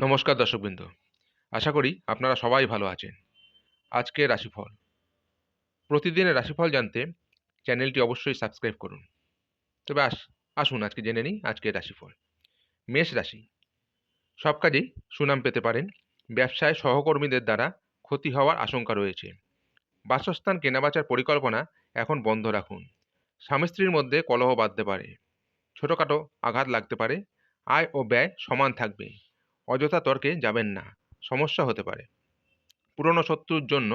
নমস্কার দর্শকবৃন্দ। আশা করি আপনারা সবাই ভালো আছেন। আজকে রাশিফল। প্রতিদিনের রাশিফল জানতে চ্যানেলটি অবশ্যই সাবস্ক্রাইব করুন। তবে আস, আসুন আজকে জেনে নিই আজকের রাশিফল। মেষ রাশি। সব কাজেই সুনাম পেতে পারেন। ব্যবসায় সহকর্মীদের দ্বারা ক্ষতি হওয়ার আশঙ্কা রয়েছে। বাসস্থান কেনাবেচার পরিকল্পনা এখন বন্ধ রাখুন। স্বামী স্ত্রীর মধ্যে কলহ বাঁধতে পারে। ছোটোখাটো আঘাত লাগতে পারে। আয় ও ব্যয় সমান থাকবে। অযথা তর্কে যাবেন না, সমস্যা হতে পারে। পুরনো শত্রুর জন্য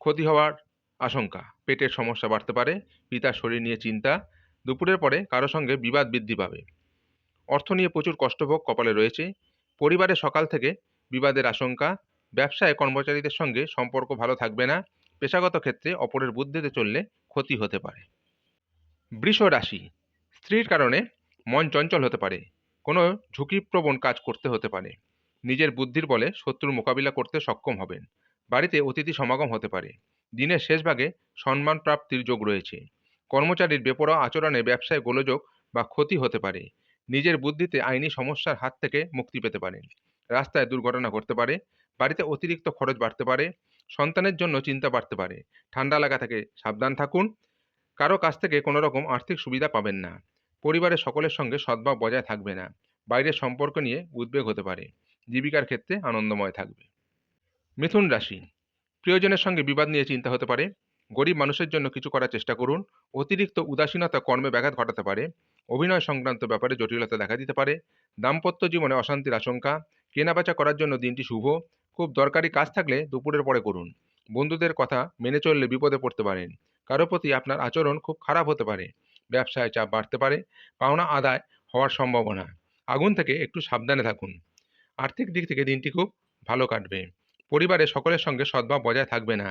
ক্ষতি হওয়ার আশঙ্কা, পেটের সমস্যা বাড়তে পারে, পিতার শরীর নিয়ে চিন্তা, দুপুরের পরে কারও সঙ্গে বিবাদ বৃদ্ধি পাবে। অর্থ নিয়ে প্রচুর কষ্টভোগ কপালে রয়েছে, পরিবারে সকাল থেকে বিবাদের আশঙ্কা, ব্যবসায় কর্মচারীদের সঙ্গে সম্পর্ক ভালো থাকবে না, পেশাগত ক্ষেত্রে অপরের বুদ্ধিতে চললে ক্ষতি হতে পারে। বৃষ রাশি, স্ত্রীর কারণে মন চঞ্চল হতে পারে, কোনো ঝুঁকিপ্রবণ কাজ করতে হতে পারে। নিজের বুদ্ধির বলে শত্রুর মোকাবিলা করতে সক্ষম হবেন। বাড়িতে অতিথি সমাগম হতে পারে। দিনের শেষ ভাগে সম্মান প্রাপ্তির যোগ রয়েছে। কর্মচারীর বেপরোয়া আচরণে ব্যবসায় গোলযোগ বা ক্ষতি হতে পারে। নিজের বুদ্ধিতে আইনি সমস্যার হাত থেকে মুক্তি পেতে পারেন। রাস্তায় দুর্ঘটনা ঘটতে পারে, বাড়িতে অতিরিক্ত খরচ বাড়তে পারে, সন্তানের জন্য চিন্তা বাড়তে পারে। ঠান্ডা লাগা থেকে সাবধান থাকুন। কারও কাছ থেকে কোনো রকম আর্থিক সুবিধা পাবেন না। পরিবারের সকলের সঙ্গে সদ্ভাব বজায় থাকবে না। বাইরের সম্পর্ক নিয়ে উদ্বেগ হতে পারে। জীবিকার ক্ষেত্রে আনন্দময় থাকবে। মিথুন রাশি, প্রিয়জনের সঙ্গে বিবাদ নিয়ে চিন্তা হতে পারে। গরিব মানুষের জন্য কিছু করার চেষ্টা করুন। অতিরিক্ত উদাসীনতা কর্মে ব্যাঘাত ঘটাতে পারে। অভিনয় সংক্রান্ত ব্যাপারে জটিলতা দেখা দিতে পারে। দাম্পত্য জীবনে অশান্তির আশঙ্কা। কেনাবেচা করার জন্য দিনটি শুভ। খুব দরকারি কাজ থাকলে দুপুরের পরে করুন। বন্ধুদের কথা মেনে চললে বিপদে পড়তে পারেন। কারও প্রতি আপনার আচরণ খুব খারাপ হতে পারে। ব্যবসায় চাপ বাড়তে পারে। পাওনা আদায় হওয়ার সম্ভাবনা। আগুন থেকে একটু সাবধানে থাকুন। আর্থিক দিক থেকে দিনটি খুব ভালো কাটবে। পরিবারে সকলের সঙ্গে সদ্ভাব বজায় থাকবে না।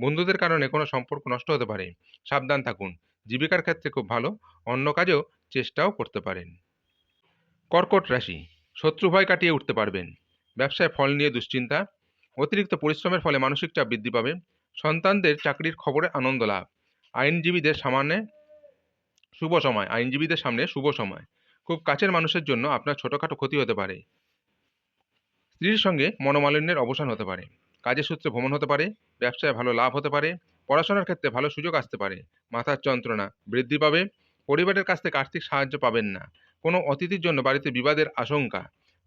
বন্ধুদের কারণে কোনো সম্পর্ক নষ্ট হতে পারে। সাবধান থাকুন। জীবিকার ক্ষেত্রে খুব ভালো। অন্য কাজেও চেষ্টাও করতে পারেন। কর্কট রাশি। শত্রু ভয় কাটিয়ে উঠতে পারবেন। ব্যবসায় ফল নিয়ে দুশ্চিন্তা। অতিরিক্ত পরিশ্রমের ফলে মানসিক চাপ বৃদ্ধি পাবে। সন্তানদের চাকরির খবরে আনন্দ লাভ। আইনজীবীদের সামান্যে শুভ সময়। আইনজীবীদের সামনে শুভ সময়। খুব কাছের মানুষের জন্য আপনার ছোটোখাটো ক্ষতি হতে পারে। স্ত্রীর সঙ্গে মনোমালিন্যের অবসান হতে পারে। কাজের সূত্রে ভ্রমণ হতে পারে, ব্যবসায় ভালো লাভ হতে পারে, পড়াশোনার ক্ষেত্রে ভালো সুযোগ আসতে পারে। মাথার যন্ত্রণা বৃদ্ধি পাবে, পরিবারের কাছ থেকে আর্থিক সাহায্য পাবেন না। কোনো অতিথির জন্য বাড়িতে বিবাদের আশঙ্কা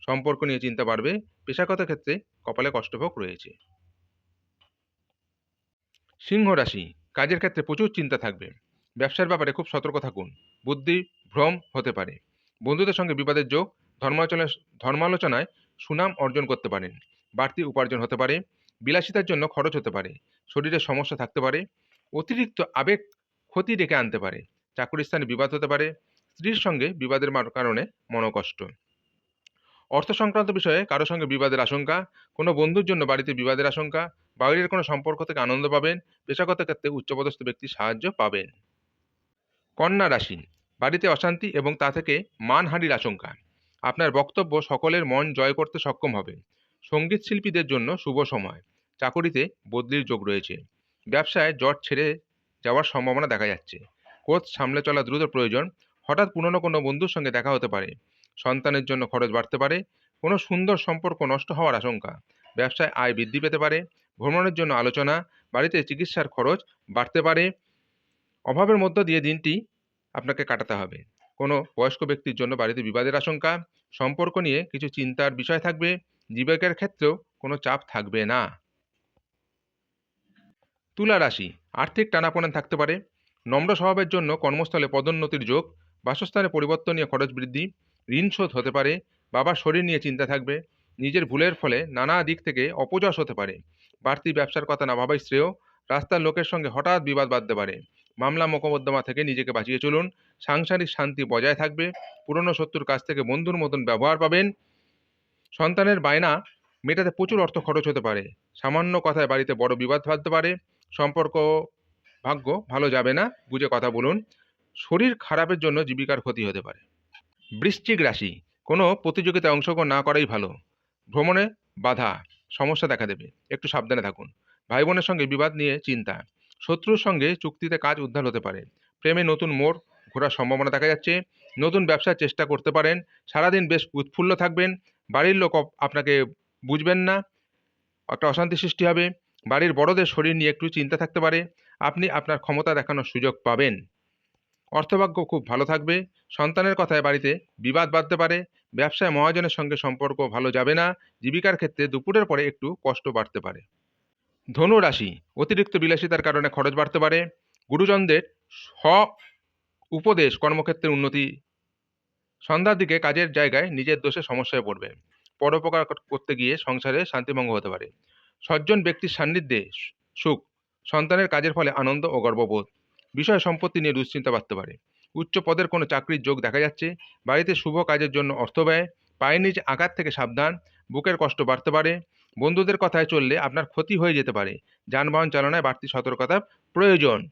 সম্পর্ক নিয়ে চিন্তা বাড়বে, পেশাগত ক্ষেত্রে কপালে কষ্টভোগ রয়েছে। সিংহ রাশি, কাজের ক্ষেত্রে প্রচুর চিন্তা থাকবে। ব্যবসার ব্যাপারে খুব সতর্ক থাকুন, বুদ্ধি, ভ্রম হতে পারে। বন্ধুদের সঙ্গে বিবাদের যোগ ধর্মালোচনা ধর্মালোচনায় সুনাম অর্জন করতে পারেন বাড়তি উপার্জন হতে পারে, বিলাসিতার জন্য খরচ হতে পারে, শরীরে সমস্যা থাকতে পারে, অতিরিক্ত আবেগ ক্ষতি ডেকে আনতে পারে, চাকুরির স্থানে বিবাদ হতে পারে, স্ত্রীর সঙ্গে বিবাদের কারণে মনোকষ্ট। অর্থ সংক্রান্ত বিষয়ে কারও সঙ্গে বিবাদের আশঙ্কা, কোনো বন্ধুর জন্য বাড়িতে বিবাদের আশঙ্কা, বাইরের কোনো সম্পর্ক থেকে আনন্দ পাবেন, পেশাগত ক্ষেত্রে উচ্চপদস্থ ব্যক্তির সাহায্য পাবেন। কন্যা রাশি, বাড়িতে অশান্তি এবং তা থেকে মানহানির আশঙ্কা। আপনার বক্তব্য সকলের মন জয় করতে সক্ষম হবে। সংগীত শিল্পীদের জন্য শুভ সময়। চাকুরিতে বদলির যোগ রয়েছে। ব্যবসায় জট ছেড়ে যাওয়ার সম্ভাবনা দেখা যাচ্ছে। কোচ সামলে চলা দ্রুত প্রয়োজন। হঠাৎ পুরনো কোনো বন্ধুর সঙ্গে দেখা হতে পারে। সন্তানের জন্য খরচ বাড়তে পারে। কোনো সুন্দর সম্পর্ক নষ্ট হওয়ার আশঙ্কা। ব্যবসায় আয় বৃদ্ধি পেতে পারে। ভ্রমণের জন্য আলোচনা। বাড়িতে চিকিৎসার খরচ বাড়তে পারে। অভাবের মধ্য দিয়ে দিনটি আপনাকে কাটাতে হবে। কোনো বয়স্ক ব্যক্তির জন্য বাড়িতে বিবাদের আশঙ্কা, সম্পর্ক নিয়ে কিছু চিন্তার বিষয় থাকবে, জীবিকার ক্ষেত্রেও কোনো চাপ থাকবে না। তুলা রাশি, আর্থিক টানাপোড়েন থাকতে পারে। নম্র স্বভাবের জন্য কর্মস্থলে পদোন্নতির যোগ, বাসস্থানে পরিবর্তন নিয়ে খরচ বৃদ্ধি, ঋণ শোধ হতে পারে, বাবার শরীর নিয়ে চিন্তা থাকবে, নিজের ভুলের ফলে নানা দিক থেকে অপযশ হতে পারে, বাড়তি ব্যবসার কথা না ভাবাই শ্রেয়, রাস্তার লোকের সঙ্গে হঠাৎ বিবাদ বাঁধতে পারে। মামলা মোকদ্দমা থেকে নিজেকে বাঁচিয়ে চলুন। সাংসারিক শান্তি বজায় থাকবে। পুরনো শত্রুর কাছ থেকে বন্ধুর মতন ব্যবহার পাবেন। সন্তানের বায়না মেটাতে প্রচুর অর্থ খরচ হতে পারে। সামান্য কথায় বাড়িতে বড় বিবাদ বাঁধতে পারে। সম্পর্ক ভাগ্য ভালো যাবে না, বুঝে কথা বলুন। শরীর খারাপের জন্য জীবিকার ক্ষতি হতে পারে। বৃশ্চিক রাশি, কোনো প্রতিযোগিতায় অংশগ্রহণ না করাই ভালো। ভ্রমণে বাধা, সমস্যা দেখা দেবে। একটু সাবধানে থাকুন। ভাই বোনের সঙ্গে বিবাদ নিয়ে চিন্তা। শত্রুর সঙ্গে চুক্তিতে কাজ উদ্ধার হতে পারে। প্রেমে নতুন মোড় ঘোরার সম্ভাবনা দেখা যাচ্ছে। নতুন ব্যবসার চেষ্টা করতে পারেন। সারাদিন বেশ উৎফুল্ল থাকবেন। বাড়ির লোক আপনাকে বুঝবেন না। একটা অশান্তি সৃষ্টি হবে। বাড়ির বড়দের শরীর নিয়ে একটু চিন্তা থাকতে পারে। আপনি আপনার ক্ষমতা দেখানোর সুযোগ পাবেন। অর্থভাগ্য খুব ভালো থাকবে। সন্তানের কথায় বাড়িতে বিবাদ বাঁধতে পারে। ব্যবসায় মহাজনের সঙ্গে সম্পর্ক ভালো যাবে না। জীবিকার ক্ষেত্রে দুপুরের পরে একটু কষ্ট বাড়তে পারে। ধনু রাশি অতিরিক্ত বিলাসিতার কারণে খরচ বাড়তে পারে। গুরুজনদের স্ব উপদেশ কর্মক্ষেত্রে উন্নতি, সন্ধ্যার দিকে কাজের জায়গায় নিজের দোষে সমস্যায় পড়বে। পরোপকার করতে গিয়ে সংসারে শান্তিভঙ্গ হতে পারে। সজ্জন ব্যক্তির সান্নিধ্যে সুখ, সন্তানের কাজের ফলে আনন্দ ও গর্ববোধ, বিষয় সম্পত্তি নিয়ে দুশ্চিন্তা বাড়তে পারে। উচ্চ পদের কোনো চাকরির যোগ দেখা যাচ্ছে, বাড়িতে শুভ কাজের জন্য অর্থ ব্যয় পায়ের নিচে আঘাত থেকে সাবধান, বুকের কষ্ট বাড়তে পারে বন্ধুদের কথায় চললে আপনার ক্ষতি হয়ে যেতে পারে। যানবাহন চালনায় বাড়তি সতর্কতা প্রয়োজন।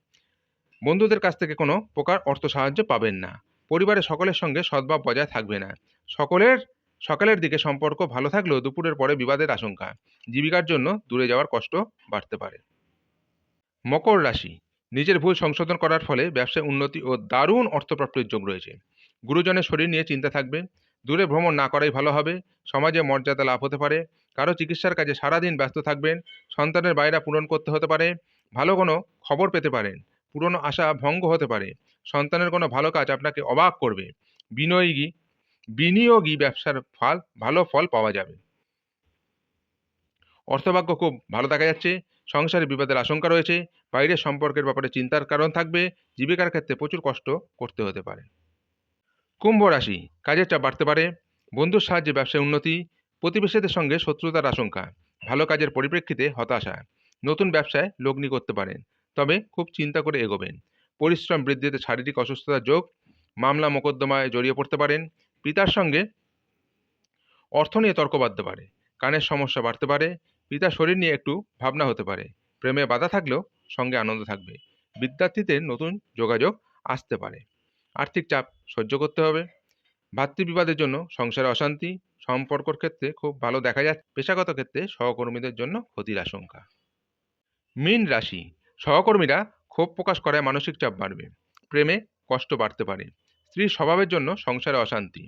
বন্ধুদের কাছ থেকে কোনো প্রকার অর্থ সাহায্য পাবেন না। পরিবারের সকলের সঙ্গে সদ্ভাব বজায় থাকবে না। সকলের, সকালের দিকে সম্পর্ক ভালো থাকলেও দুপুরের পরে বিবাদের আশঙ্কা। জীবিকার জন্য দূরে যাওয়ার কষ্ট বাড়তে পারে। মকর রাশি। নিজের ভুল সংশোধন করার ফলে ব্যবসায় উন্নতি ও দারুণ অর্থপ্রাপ্তির যোগ রয়েছে। গুরুজনের শরীর নিয়ে চিন্তা থাকবে। দূরে ভ্রমণ না করাই ভালো হবে। সমাজে মর্যাদা লাভ হতে পারে। কারও চিকিৎসার কাজে সারাদিন ব্যস্ত থাকবেন, সন্তানের বাইরা পূরণ করতে হতে পারে, ভালো কোনো খবর পেতে পারেন, পুরনো আশা ভঙ্গ হতে পারে, সন্তানের কোনো ভালো কাজ আপনাকে অবাক করবে, বিনিয়োগী বিনিয়োগী ব্যবসার ফল, ভালো ফল পাওয়া যাবে। অর্থভাগ্য খুব ভালো দেখা যাচ্ছে, সংসারে বিবাদের আশঙ্কা রয়েছে, বাইরের সম্পর্কের ব্যাপারে চিন্তার কারণ থাকবে, জীবিকার ক্ষেত্রে প্রচুর কষ্ট করতে হতে পারে। কুম্ভ রাশি, কাজের চাপ বাড়তে পারে, বন্ধুর সাহায্যে ব্যবসায় উন্নতি প্রতিবেশীদের সঙ্গে শত্রুতার আশঙ্কা, ভালো কাজের পরিপ্রেক্ষিতে হতাশা, নতুন ব্যবসায় লগ্নি করতে পারেন, তবে খুব চিন্তা করে এগোবেন। পরিশ্রম বৃদ্ধিতে শারীরিক অসুস্থতার যোগ, মামলা মোকদ্দমায় জড়িয়ে পড়তে পারেন, পিতার সঙ্গে অর্থ নিয়ে তর্ক বাঁধতে পারে, কানের সমস্যা বাড়তে পারে, পিতার শরীর নিয়ে একটু ভাবনা হতে পারে, প্রেমে বাধা থাকলেও সঙ্গে আনন্দ থাকবে, বিদ্যার্থীদের নতুন যোগাযোগ আসতে পারে। আর্থিক চাপ সহ্য করতে হবে, ভাতৃবিবাদের জন্য সংসারে অশান্তি সম্পর্কর ক্ষেত্রে খুব ভালো দেখা যাচ্ছে পেশাগত ক্ষেত্রে সহকর্মীদের জন্য ক্ষতির আশঙ্কা। মীন রাশি, সহকর্মীরা ক্ষোভ প্রকাশ করায় মানসিক চাপ বাড়বে, প্রেমে কষ্ট বাড়তে পারে, স্ত্রীর স্বভাবের জন্য সংসারে অশান্তি,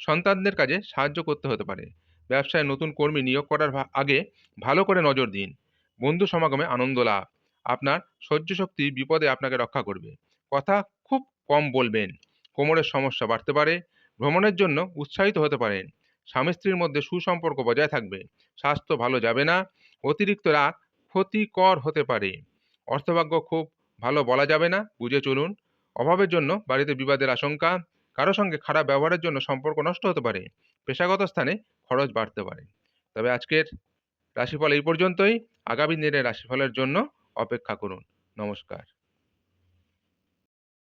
সন্তানদের কাজে সাহায্য করতে হতে পারে, ব্যবসায় নতুন কর্মী নিয়োগ করার আগে ভালো করে নজর দিন, বন্ধু সমাগমে আনন্দ লাভ, আপনার সহ্য শক্তি বিপদে আপনাকে রক্ষা করবে, কথা খুব কম বলবেন, কোমরের সমস্যা বাড়তে পারে, ভ্রমণের জন্য উৎসাহিত হতে পারেন স্বামী স্ত্রীর মধ্যে সুসম্পর্ক বজায় থাকবে। স্বাস্থ্য ভালো যাবে না। অতিরিক্ত রাগ ক্ষতিকর হতে পারে। অর্থভাগ্য খুব ভালো বলা যাবে না। বুঝে চলুন। অভাবের জন্য বাড়িতে বিবাদের আশঙ্কা। কারও সঙ্গে খারাপ ব্যবহারের জন্য সম্পর্ক নষ্ট হতে পারে। পেশাগত স্থানে খরচ বাড়তে পারে। তবে আজকের রাশিফল এই পর্যন্তই। আগামী দিনের রাশিফলের জন্য অপেক্ষা করুন। নমস্কার।